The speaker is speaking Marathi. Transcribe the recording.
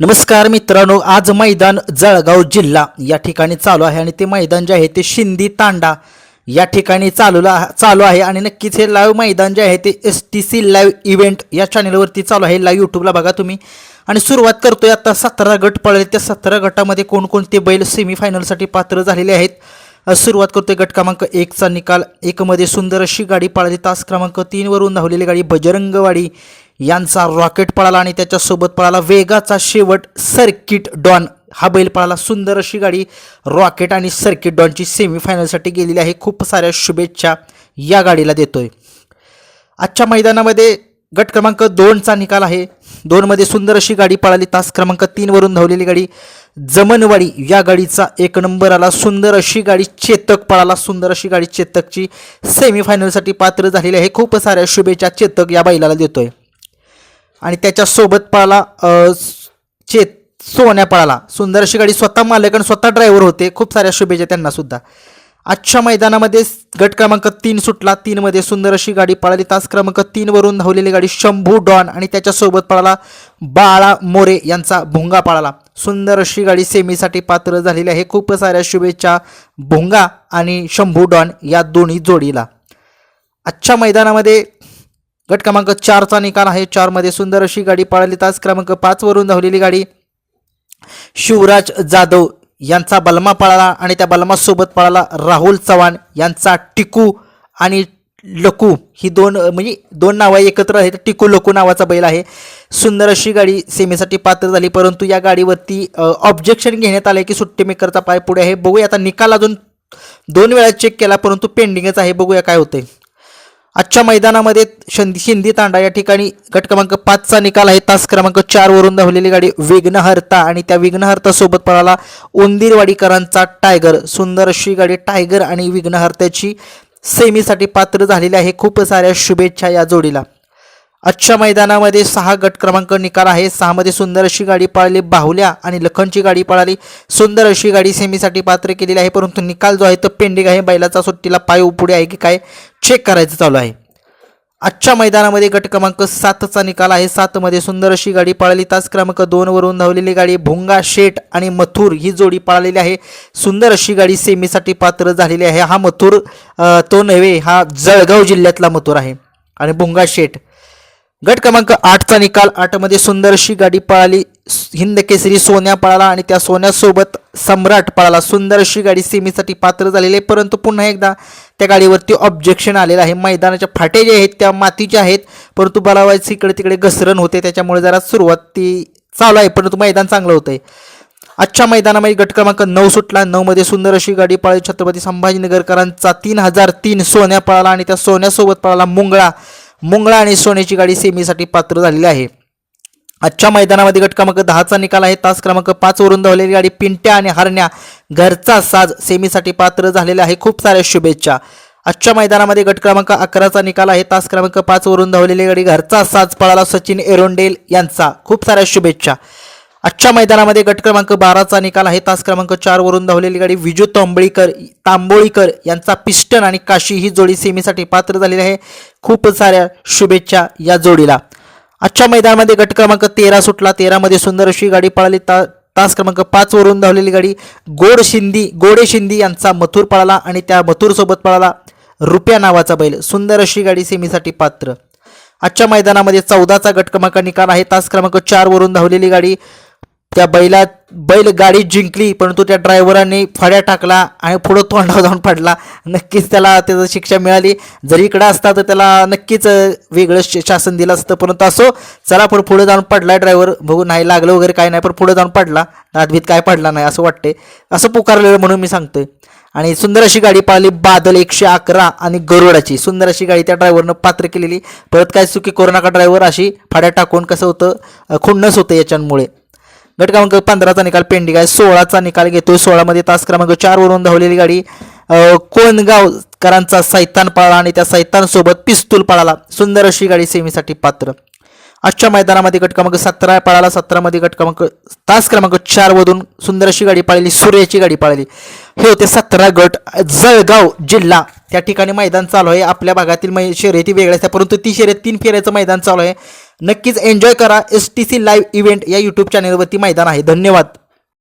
नमस्कार मित्रांनो आज मैदान जळगाव जिल्हा या ठिकाणी चालू आहे आणि ते मैदान जे आहे ते शिंदी तांडा या ठिकाणी चालूला चालू आहे आणि नक्कीच हे लाईव्ह मैदान जे आहे ते S T C live event या चॅनलवरती चालू आहे. लाईव्ह यूट्यूबला बघा तुम्ही. आणि सुरुवात करतोय आता सतरा गट पळले. त्या सतरा गटामध्ये कोणकोणते बैल सेमीफायनलसाठी पात्र झालेले आहेत? सुरुवात करतोय गट क्रमांक एकचा निकाल. एकमध्ये सुंदर अशी गाडी पळाली. तास क्रमांक तीनवरून धावलेली गाडी बजरंगवाडी. यांचा रॉकेट पळाला आणि त्याच्यासोबत पळाला वेगाचा शेवट सर्किट डॉन. हा बैल पळाला सुंदर अशी गाडी. रॉकेट आणि सर्किट डॉनची सेमीफायनलसाठी गेलेली आहे. खूप साऱ्या शुभेच्छा या गाडीला देतोय. आजच्या मैदानामध्ये गट क्रमांक दोनचा निकाल आहे. दोनमध्ये सुंदर अशी गाडी पळाली. तास क्रमांक तीनवरून धावलेली गाडी. जमनवाडी या गाडीचा एक नंबर आला. सुंदर अशी गाडी चेतक पळाला. सुंदर अशी गाडी चेतकची सेमीफायनलसाठी पात्र झालेली आहे. खूप साऱ्या शुभेच्छा चेतक या बैलाला देतोय. आणि त्याच्यासोबत पळाला चेत सोन्या पळाला. सुंदर अशी गाडी स्वतः मालक आणि स्वतः ड्रायव्हर होते. खूप साऱ्या शुभेच्छा त्यांना सुद्धा. आजच्या मैदानामध्ये गट क्रमांक तीन सुटला. तीनमध्ये सुंदर अशी गाडी पळाली. तास क्रमांक तीनवरून धावलेली गाडी शंभू डॉन आणि त्याच्यासोबत पळाला बाळा मोरे यांचा भुंगा पळाला. सुंदर अशी गाडी सेमीसाठी पात्र झालेली आहे. खूप साऱ्या शुभेच्छा भुंगा आणि शंभू डॉन या दोन्ही जोडीला. आजच्या मैदानामध्ये गट क्रमांक चारचा निकाल आहे. चारमध्ये सुंदर अशी गाडी पळाली. तास क्रमांक पाचवरून धावलेली गाडी शिवराज जाधव यांचा बलमा पळाला आणि त्या बलमासोबत पळाला राहुल चव्हाण यांचा टिकू आणि लकू. ही दोन म्हणजे दोन नावं एकत्र आहेत. टिकू लकू नावाचा बैल आहे. सुंदर अशी गाडी सेमीसाठी पात्र झाली. परंतु या गाडीवरती ऑब्जेक्शन घेण्यात आलं आहे की सुट्टी मेकरचा पाय पुढे आहे. बघूया आता निकाल अजून दोन वेळा चेक केला परंतु पेंडिंगच आहे. बघूया काय होतंय. आजच्या मैदानामध्ये शंदी शिंदी तांडा या ठिकाणी गट क्रमांक पाचचा निकाल आहे. तास क्रमांक चारवरून धावलेली गाडी विघ्नहर्ता आणि त्या विघ्नहर्ता सोबत पळाला उंदीरवाडीकरांचा टायगर. सुंदर अशी गाडी टायगर आणि विघ्नहर्त्याची सेमीसाठी पात्र झालेली आहे. खूप साऱ्या शुभेच्छा या जोडीला. आजच्या मैदानामध्ये सहा गट क्रमांक निकाल आहे. सहामध्ये सुंदर अशी गाडी पळाली बाहुल्या आणि लखनची गाडी पळाली. सुंदर अशी गाडी सेमीसाठी पात्र केलेली आहे परंतु निकाल जो आहे तो पेंडिंग आहे. बैलाचा सुट्टीला पाय पुढे आहे की काय चेक करायचं चालू आहे. आजच्या मैदानामध्ये गट क्रमांक सातचा निकाल आहे. सातमध्ये सुंदर अशी गाडी पळाली. तास क्रमांक दोनवरून धावलेली गाडी भोंगा शेट आणि मथुर ही जोडी पळालेली आहे. सुंदर अशी गाडी सेमीसाठी पात्र झालेली आहे. हा मथुर तो नव्हे हा जळगाव जिल्ह्यातला मथुर आहे. आणि भोंगा शेठ गट क्रमांक आठचा निकाल. आठमध्ये सुंदरशी गाडी पळाली. हिंद केसरी सोन्या पळाला आणि त्या सोन्यासोबत सम्राट पळाला. सुंदरशी गाडी सेमीसाठी पात्र झालेली आहे परंतु पुन्हा एकदा त्या गाडीवरती ऑब्जेक्शन आलेलं आहे. मैदानाच्या फाटे जे आहेत त्या मातीचे आहेत परंतु बलावायचं इकडे तिकडे घसरण होते. त्याच्यामुळे जरा सुरुवात ती चालू आहे परंतु मैदान चांगलं होतं आहे आजच्या मैदानामध्ये गट क्रमांक नऊ सुटला. नऊमध्ये सुंदर अशी गाडी पळाली. छत्रपती संभाजीनगरकरांचा तीन हजार तीन सोन्या पळाला आणि त्या सोन्यासोबत पळाला मुंगळा. मुंगळा आणि सोन्याची गाडी सेमीसाठी पात्र झालेली आहे. आजच्या मैदानामध्ये गट क्रमांक दहाचा निकाल आहे. तास क्रमांक पाच वरून धावलेली गाडी पिंट्या आणि हरण्या घरचा साज सेमीसाठी पात्र झालेला आहे. खूप साऱ्या शुभेच्छा. आजच्या मैदानामध्ये गट क्रमांक अकराचा निकाल आहे. तास क्रमांक पाच वरून धावलेली गाडी घरचा साज पळाला सचिन एरोंडेल यांचा. खूप साऱ्या शुभेच्छा. आजच्या मैदानामध्ये गट क्रमांक बाराचा निकाल आहे. तास क्रमांक चार वरून धावलेली गाडी विजू तांबळीकर तांबोळीकर यांचा पिस्टन आणि काशी ही जोडी सेमीसाठी पात्र झालेली आहे. खूप साऱ्या शुभेच्छा या जोडीला. आजच्या मैदानामध्ये गट क्रमांक तेरा सुटला. तेरामध्ये सुंदर अशी गाडी पळाली. ता तास क्रमांक पाच वरून धावलेली गाडी गोड शिंदी गोडे शिंदी यांचा मथुर पळाला आणि त्या मथुरसोबत पळाला रुपया नावाचा बैल. सुंदर अशी गाडी सेमीसाठी पात्र. आजच्या मैदानामध्ये चौदाचा गट क्रमांक निकाल आहे. तास क्रमांक चार वरून धावलेली गाडी त्या बैला बैल गाडी जिंकली परंतु त्या ड्रायव्हरांनी फड्या टाकला आणि पुढं तोंडावर जाऊन पडला. नक्कीच त्याला त्याचं शिक्षा मिळाली. जरी इकडं असता तर त्याला नक्कीच वेगळं श- शासन दिलं असतं. परंतु असो चला पण पुढे जाऊन पडला ड्रायव्हर. बघू नाही लागलं वगैरे काय नाही पण पुढे जाऊन पडला. दातभीत काय पडला नाही असं वाटते असं पुकारलेलं म्हणून मी सांगतोय. आणि सुंदर अशी गाडी पाहिली बादल एकशे अकरा आणि गरुडाची. सुंदर अशी गाडी त्या ड्रायव्हरनं पात्र केलेली. परत काय चुकी करू नका ड्रायव्हर अशी फाड्या टाकून कसं होतं खुन्नस होतं याच्यामुळे. गट क्रमांक पंधराचा निकाल पेंडिंग आहे. सोळाचा निकाल घेतोय. सोळामध्ये तास क्रमांक चार वरून धावलेली गाडी कोणगावकरांचा सैतान पळाला आणि त्या सैतानसोबत पिस्तूल पळाला. सुंदर अशी गाडी सेमीसाठी पात्र. आजच्या मैदानामध्ये गट क्रमांक सतरा पळाला सतरामध्ये गट क्रमांक तास क्रमांक चार मधून सुंदर अशी गाडी पाळली सूर्याची गाडी पाळली. हे होते सतरा गट जळगाव जिल्हा. त्या ठिकाणी मैदान चालू आहे. आपल्या भागातील मै शर्यती वेगळ्या असतात परंतु ती शर्यत तीन फेऱ्याचं मैदान चालू आहे. नक्कीच एन्जॉय करा. S T C live event या यूट्यूब चॅनलवरती मैदान आहे. धन्यवाद.